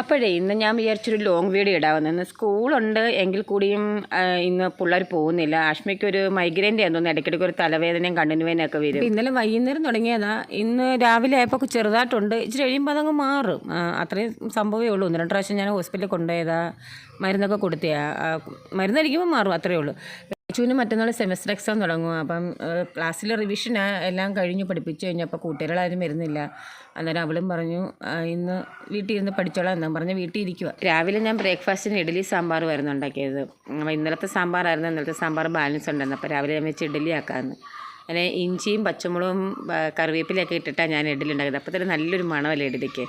അപ്പോഴേ ഇന്ന് ഞാൻ വിചാരിച്ചൊരു ലോങ് വീഡിയോ ഇടാവുന്നതെന്ന് സ്കൂളുണ്ട് എങ്കിൽ കൂടിയും ഇന്ന് പിള്ളേർ പോകുന്നില്ല. ആഷ്മയ്ക്ക് ഒരു മൈഗ്രൈന്റെ തോന്നുന്നു. ഇടയ്ക്കിടയ്ക്ക് ഒരു തലവേദനയും കണ്ണിന് വേദനയൊക്കെ വരും ഇന്നലെ വൈകുന്നേരം തുടങ്ങിയതാ. ഇന്ന് രാവിലെ ആയപ്പോൾ ചെറുതായിട്ടുണ്ട്. ഇച്ചിരി കഴിയുമ്പോൾ അതങ്ങ് മാറും. അത്രയും സംഭവമേ ഉള്ളൂ. ഒന്ന് രണ്ട് പ്രാവശ്യം ഞാൻ ഹോസ്പിറ്റലിൽ കൊണ്ടുപോയതാ. മരുന്നൊക്കെ കൊടുത്തിയാ. മരുന്നടിക്കുമ്പോൾ മാറും അത്രയേ ഉള്ളൂ. ലച്ചുവിന് മറ്റന്നാൾ സെമസ്റ്റർ എക്സാം തുടങ്ങും. അപ്പം ക്ലാസ്സിൽ റിവിഷൻ എല്ലാം കഴിഞ്ഞ് പഠിപ്പിച്ചു കഴിഞ്ഞപ്പോൾ കൂട്ടുകാരാരും വരുന്നില്ല. അന്നേരം അവളും പറഞ്ഞു ഇന്ന് വീട്ടിൽ ഇരുന്ന് പഠിച്ചോളാം എന്നാൽ പറഞ്ഞ് വീട്ടിൽ ഇരിക്കുക രാവിലെ ഞാൻ ബ്രേക്ക്ഫാസ്റ്റിന് ഇഡലി സാമ്പാർ വരുന്നു ഉണ്ടാക്കിയത്. അപ്പോൾ ഇന്നലത്തെ സാമ്പാറായിരുന്നു. ഇന്നലത്തെ സാമ്പാർ ബാലൻസ് ഉണ്ടായിരുന്നു. അപ്പോൾ രാവിലെ ഞാൻ വെച്ച് ഇഡലി ആക്കാമെന്ന് അങ്ങനെ ഇഞ്ചിയും പച്ചമുളകും കറിവേപ്പിലൊക്കെ ഇട്ടിട്ടാണ് ഞാൻ ഇഡലി ഉണ്ടാക്കുന്നത് അപ്പോൾ തന്നെ നല്ലൊരു മണമല്ലേ ഇഡലിക്ക്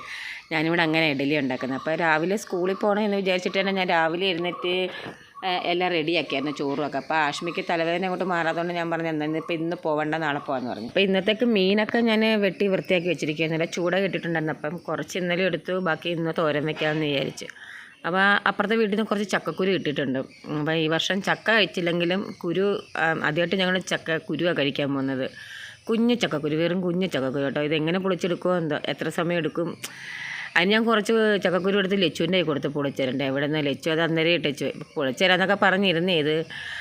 ഞാനിവിടെ അങ്ങനെ ഇഡലി ഉണ്ടാക്കുന്നത്. അപ്പോൾ രാവിലെ സ്കൂളിൽ പോകണമെന്ന് വിചാരിച്ചിട്ട് വിചാരിച്ചിട്ടാണ് ഞാൻ രാവിലെ ആ, എല്ലാം റെഡിയാക്കിയായിരുന്നു ചോറുമൊക്കെ. അപ്പോൾ ആഷ്മിക്ക് തലവേദന അങ്ങോട്ട് മാറാത്തതുകൊണ്ട് ഞാൻ പറഞ്ഞു എന്നാൽ ഇപ്പോൾ ഇന്ന് പോകണ്ട നാളെ പോകാമെന്ന് പറഞ്ഞു. അപ്പോൾ ഇന്നത്തേക്ക് മീനൊക്കെ ഞാൻ വെട്ടി വൃത്തിയാക്കി വെച്ചിരിക്കുകയായിരുന്നില്ല ചൂട കിട്ടിയിട്ടുണ്ടായിരുന്നു അപ്പം കുറച്ച് ഇന്നലെ എടുത്തു ബാക്കി ഇന്ന് തോരൻ വെക്കാമെന്ന് വിചാരിച്ചു. അപ്പോൾ അപ്പുറത്തെ വീട്ടിൽ നിന്ന് കുറച്ച് ചക്കക്കുരു കിട്ടിയിട്ടുണ്ട് അപ്പോൾ ഈ വർഷം ചക്ക കഴിച്ചില്ലെങ്കിലും കുരു ആദ്യമായിട്ട് ഞങ്ങൾ ചക്ക കുരുവാണ് കഴിക്കാൻ പോകുന്നത്. കുഞ്ഞു ചക്കക്കുരു വെറും കുഞ്ഞു ചക്കക്കുരു കേട്ടോ. ഇതെങ്ങനെ പൊളിച്ചെടുക്കുമോ എന്തോ എത്ര സമയം എടുക്കും? അതിന് ഞാൻ കുറച്ച് ചക്കക്കുരു എടുത്ത് ലച്ചുവിന്റെ കൈ കൊടുത്ത് പൊളിച്ചേരണ്ടേ എവിടെ നിന്ന് ലച്ചു അത് അന്നേരം ഇട്ടു പൊളിച്ചേരാന്നൊക്കെ പറഞ്ഞിരുന്നേ ഇത്.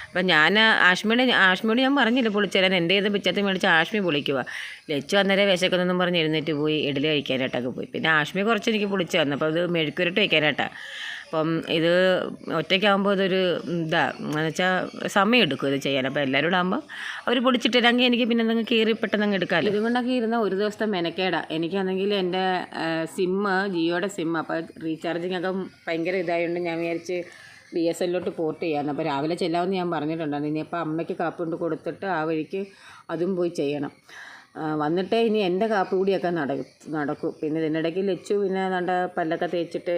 അപ്പം ഞാൻ ആഷ്മിയുടെ ആഷ്മിയോട് ഞാൻ പറഞ്ഞില്ല പൊളിച്ചേരാൻ എന്റെ ഇത് പിച്ചത്ത് മേടിച്ച് ആഷ്മി പൊളിക്കുക ലച്ചു അന്നേരം വിശക്കുന്നൊന്നും പറഞ്ഞ് ഇരുന്നിട്ട് പോയി ഇഡലി കഴിക്കാനായിട്ടൊക്കെ പോയി. പിന്നെ ആഷ്മി കുറച്ച് എനിക്ക് പൊളിച്ചു തന്നു. അപ്പോൾ അത് മെഴുക്കുരുട്ട് വയ്ക്കാനായിട്ടാണ് അപ്പം ഇത് ഒറ്റയ്ക്കാകുമ്പോൾ ഇതൊരു ഇതാ എന്ന് വെച്ചാൽ സമയം എടുക്കും ഇത് ചെയ്യാൻ. അപ്പോൾ എല്ലാവരും കൂടെ ആകുമ്പോൾ അവർ പൊടിച്ചിട്ടില്ലെങ്കിൽ എനിക്ക് പിന്നെ എന്തെങ്കിലും കീറി പെട്ടെന്ന് അങ്ങ് എടുക്കാമല്ലോ ഇതുകൊണ്ടൊക്കെ ഇരുന്ന ഒരു ദിവസത്തെ മെനക്കേടാ. എനിക്കാണെങ്കിൽ എന്റെ സിമ്മ് ജിയോയുടെ സിമ്മ് അപ്പോൾ റീചാർജിങ് ഒക്കെ ഭയങ്കര ഇതായതുകൊണ്ട് ഞാൻ വിചാരിച്ച് ബി എസ് എല്ലിലോട്ട് പോർട്ട് ചെയ്യാൻ അപ്പോൾ രാവിലെ ചെല്ലാമെന്ന് ഞാൻ പറഞ്ഞിട്ടുണ്ടായിരുന്നു. ഇനിയിപ്പോൾ അമ്മയ്ക്ക് കാപ്പ് കൊണ്ട് കൊടുത്തിട്ട് ആ വഴിക്ക് അതും പോയി ചെയ്യണം. വന്നിട്ട് ഇനി എന്റെ കാപ്പ് കൂടിയൊക്കെ നടക്കും. പിന്നെ ഇതിനിടയ്ക്ക് ലച്ചു പിന്നെ നല്ല പല്ലൊക്കെ തേച്ചിട്ട്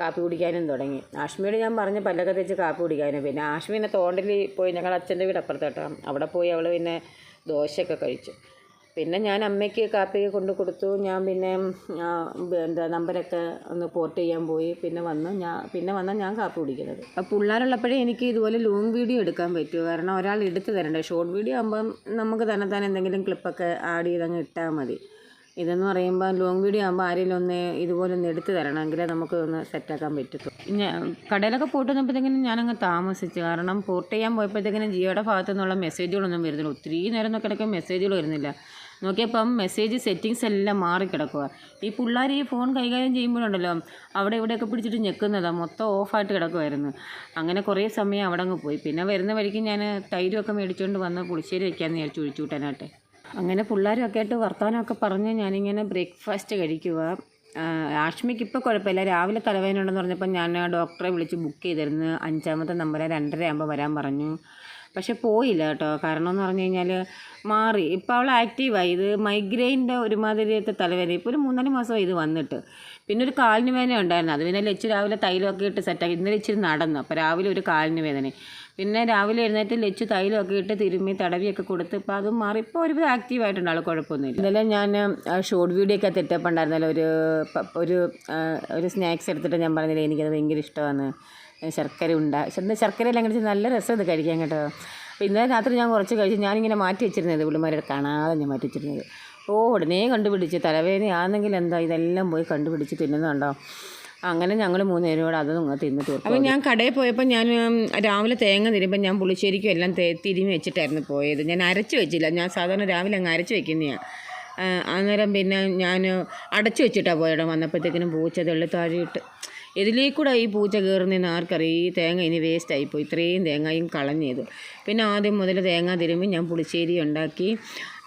കാപ്പി കുടിക്കാനും തുടങ്ങി. ആഷ്മിയോട് ഞാൻ പറഞ്ഞ് പല്ലൊക്കെ തേച്ച് കാപ്പി കുടിക്കാനും. പിന്നെ ആഷ്മിനെ തോണ്ടിൽ പോയി ഞങ്ങൾ അച്ഛന്റെ വീട് അപ്പുറത്തോട്ടാ. അവിടെ പോയി അവൾ പിന്നെ ദോശയൊക്കെ കഴിച്ചു. പിന്നെ ഞാൻ അമ്മയ്ക്ക് കാപ്പി കൊണ്ട് കൊടുത്തു. ഞാൻ പിന്നെ എന്താ നമ്പരൊക്കെ ഒന്ന് പോർട്ട് ചെയ്യാൻ പോയി. പിന്നെ വന്ന് ഞാൻ പിന്നെ വന്നാൽ ഞാൻ കാപ്പി കുടിക്കുന്നത്. അപ്പോൾ പിള്ളേരുള്ളപ്പോഴേ എനിക്ക് ഇതുപോലെ ലോങ് വീഡിയോ എടുക്കാൻ പറ്റൂ. കാരണം ഒരാൾ എടുത്ത് തരണ്ടേ. ഷോർട്ട് വീഡിയോ ആകുമ്പം നമുക്ക് തന്നെ തന്നെ എന്തെങ്കിലും ക്ലിപ്പൊക്കെ ആഡ് ചെയ്തങ്ങ് ഇട്ടാൽ മതി. ഇതെന്ന് പറയുമ്പോൾ ലോങ് വീഡിയോ ആകുമ്പോൾ ആരെങ്കിലും ഒന്ന് ഇതുപോലെ ഒന്ന് എടുത്ത് തരണമെങ്കിൽ നമുക്ക് ഒന്ന് സെറ്റാക്കാൻ പറ്റത്തുള്ളൂ ഞാൻ കടയിലൊക്കെ പോയിട്ട് വന്നപ്പോഴത്തേക്കിനും ഞാനങ്ങ് താമസിച്ചു. കാരണം പോർട്ട് ചെയ്യാൻ പോയപ്പോഴത്തേക്കിനും ജിയോയുടെ ഭാഗത്തു നിന്നുള്ള മെസ്സേജുകളൊന്നും വരുന്നില്ല. ഒത്തിരി നേരം നോക്കിയിടയ്ക്ക് മെസ്സേജുകൾ വരുന്നില്ല. നോക്കിയപ്പം മെസ്സേജ് സെറ്റിങ്സ് എല്ലാം മാറിക്കിടക്കുക ഈ പിള്ളേർ ഈ ഫോൺ കൈകാര്യം ചെയ്യുമ്പോഴുണ്ടല്ലോ അവിടെ ഇവിടെയൊക്കെ പിടിച്ചിട്ട് ഞെക്കുന്നതാണ് മൊത്തം ഓഫായിട്ട് കിടക്കുമായിരുന്നു അങ്ങനെ കുറേ സമയം അവിടെ അങ്ങ് പോയി. പിന്നെ വരുന്ന വഴിക്ക് ഞാൻ തൈരൊക്കെ മേടിച്ചുകൊണ്ട് വന്ന് പുളിശ്ശേരി വയ്ക്കാമെന്ന് വിചാരിച്ചു ഒഴിച്ചു കൂട്ടാനായിട്ട്. അങ്ങനെ പിള്ളേരൊക്കെ ആയിട്ട് വർത്തമാനമൊക്കെ പറഞ്ഞ് ഞാനിങ്ങനെ ബ്രേക്ക്ഫാസ്റ്റ് കഴിക്കുക. ആഷ്മിക്ക് ഇപ്പോൾ കുഴപ്പമില്ല. രാവിലെ തലവേദന ഉണ്ടെന്ന് പറഞ്ഞപ്പോൾ ഞാൻ ഡോക്ടറെ വിളിച്ച് ബുക്ക് ചെയ്തിരുന്നു. അഞ്ചാമത്തെ നമ്പർ രണ്ടര ആകുമ്പോൾ വരാൻ പറഞ്ഞു. പക്ഷെ പോയില്ല കേട്ടോ. കാരണം എന്ന് പറഞ്ഞു കഴിഞ്ഞാൽ മാറി. ഇപ്പോൾ അവൾ ആക്റ്റീവായി ഇത് മൈഗ്രെയിന്റെ ഒരുമാതിരിയത്തെ തലവേദന. ഇപ്പോൾ ഒരു മൂന്നാൽ മാസമായി ഇത് വന്നിട്ട്. പിന്നെ ഒരു കാലിന് വേദന ഉണ്ടായിരുന്നു. അത് പിന്നെ ലച്ച് രാവിലെ തൈലമൊക്കെ ഇട്ട് സെറ്റാക്കി ഇന്നലെ ഇച്ചിരി നടന്നു. അപ്പോൾ രാവിലെ ഒരു കാലിന് വേദന പിന്നെ രാവിലെ എഴുന്നേറ്റ് ലച്ച് തൈലമൊക്കെ ഇട്ട് തിരുമ്മി തടവിയൊക്കെ കൊടുത്ത് ഇപ്പോൾ അതും മാറി. ഇപ്പോൾ ഒരു ആക്റ്റീവായിട്ടുണ്ട് ആൾ കുഴപ്പമൊന്നുമില്ല. ഇന്നലെ ഞാൻ ഷോർട്ട് വീഡിയോ ഒക്കെ തെറ്റപ്പ് ഉണ്ടായിരുന്നല്ലോ ഒരു ഒരു ഒരു സ്നാക്സ് എടുത്തിട്ട് ഞാൻ പറഞ്ഞില്ലേ എനിക്കത് ഭയങ്കര ഇഷ്ടമാണ് ശർക്കര ഉണ്ട് ശർക്കര എല്ലാം കഴിച്ച് നല്ല രസം ഇത് കഴിക്കാൻ കേട്ടോ. അപ്പോൾ ഇന്നലെ രാത്രി ഞാൻ കുറച്ച് കഴിച്ച് ഞാനിങ്ങനെ മാറ്റി വെച്ചിരുന്നത് പുള്ളിമാരെ കാണാതെ ഞാൻ മാറ്റി വെച്ചിരുന്നത്. ഓ ഉടനെ കണ്ടുപിടിച്ച് തലവേദനയാണെങ്കിൽ എന്താ ഇതെല്ലാം പോയി കണ്ടുപിടിച്ച് തിന്നുന്നുണ്ടോ? അങ്ങനെ ഞങ്ങൾ മൂന്നുപേരും കൂടെ അത് നിങ്ങൾ തിന്ന് തീർക്കും അപ്പോൾ ഞാൻ കടയിൽ പോയപ്പോൾ ഞാൻ രാവിലെ തേങ്ങ തിരുമ്പോൾ ഞാൻ പുളിശ്ശേരിക്കും എല്ലാം തേ തിരുമ്മി വെച്ചിട്ടായിരുന്നു പോയത്. ഞാൻ അരച്ച് വെച്ചില്ല. ഞാൻ സാധാരണ രാവിലെ അങ്ങ് അരച്ച് വെക്കുന്നതാണ് അന്നേരം പിന്നെ ഞാൻ അടച്ചു വെച്ചിട്ടാണ് പോയത്. വന്നപ്പോഴത്തേക്കിനും പൂച്ച തെള്ളി താഴെയിട്ട് ഇതിലേക്കൂടെ ഈ പൂച്ച കയറുന്നതെന്ന് ആർക്കറിയാം? ഈ തേങ്ങ ഇനി വേസ്റ്റായിപ്പോയി ഇത്രയും തേങ്ങയും കളഞ്ഞത്. പിന്നെ ആദ്യം മുതൽ തേങ്ങ തിരുമ്പി ഞാൻ പുളിശ്ശേരി ഉണ്ടാക്കി.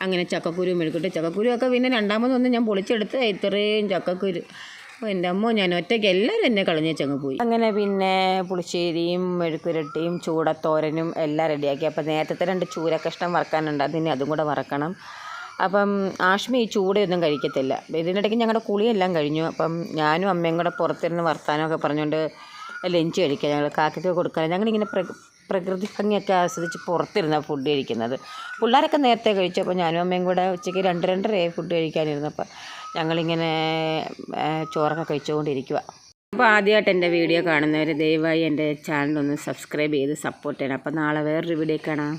അങ്ങനെ ചക്കക്കുരു മെഴുക്കിട്ട് ചക്കക്കുരു ഒക്കെ പിന്നെ രണ്ടാമതൊന്നും ഞാൻ പൊളിച്ചെടുത്ത് ഇത്രയും ചക്കക്കുരു. എന്റെ അമ്മ ഞാൻ ഒറ്റയ്ക്ക് എല്ലാവരും എന്നെ കളഞ്ഞേച്ചങ്ങ് പോയി. അങ്ങനെ പിന്നെ പുളിശ്ശേരിയും മെഴുക്കുരട്ടിയും ചൂടത്തോരനും എല്ലാം റെഡിയാക്കി. അപ്പോൾ നേരത്തെ രണ്ട് ചൂരക്കഷ്ണം വറക്കാനുണ്ട്. അതിന് അതും കൂടെ വറക്കണം. അപ്പം ആഷ്മി ഈ ചൂടയൊന്നും കഴിക്കത്തില്ല. ഇതിനിടയ്ക്ക് ഞങ്ങളുടെ കുളിയെല്ലാം കഴിഞ്ഞു. അപ്പം ഞാനും അമ്മയും കൂടെ പുറത്തിരുന്ന് വർത്താനമൊക്കെ പറഞ്ഞുകൊണ്ട് ലഞ്ച് കഴിക്കുക ഞങ്ങൾ കാക്കയ്ക്ക് കൊടുക്കാൻ. ഞങ്ങളിങ്ങനെ പ്ര പ്രകൃതി ഭംഗിയൊക്കെ ആസ്വദിച്ച് പുറത്തിരുന്ന ഫുഡ് കഴിക്കുന്നത് പിള്ളേരൊക്കെ നേരത്തെ കഴിച്ചു. അപ്പോൾ ഞാനും അമ്മയും കൂടെ ഉച്ചയ്ക്ക് രണ്ട് രണ്ടരയായി ഫുഡ് കഴിക്കാനിരുന്നപ്പോൾ ഞങ്ങളിങ്ങനെ ചോറൊക്കെ കഴിച്ചുകൊണ്ടിരിക്കുക അപ്പോൾ ആദ്യമായിട്ട് എന്റെ വീഡിയോ കാണുന്നവർ ദയവായി എന്റെ ചാനലൊന്ന് സബ്സ്ക്രൈബ് ചെയ്ത് സപ്പോർട്ട് ചെയ്യണം. അപ്പോൾ നാളെ വേറൊരു വീഡിയോ കാണാം.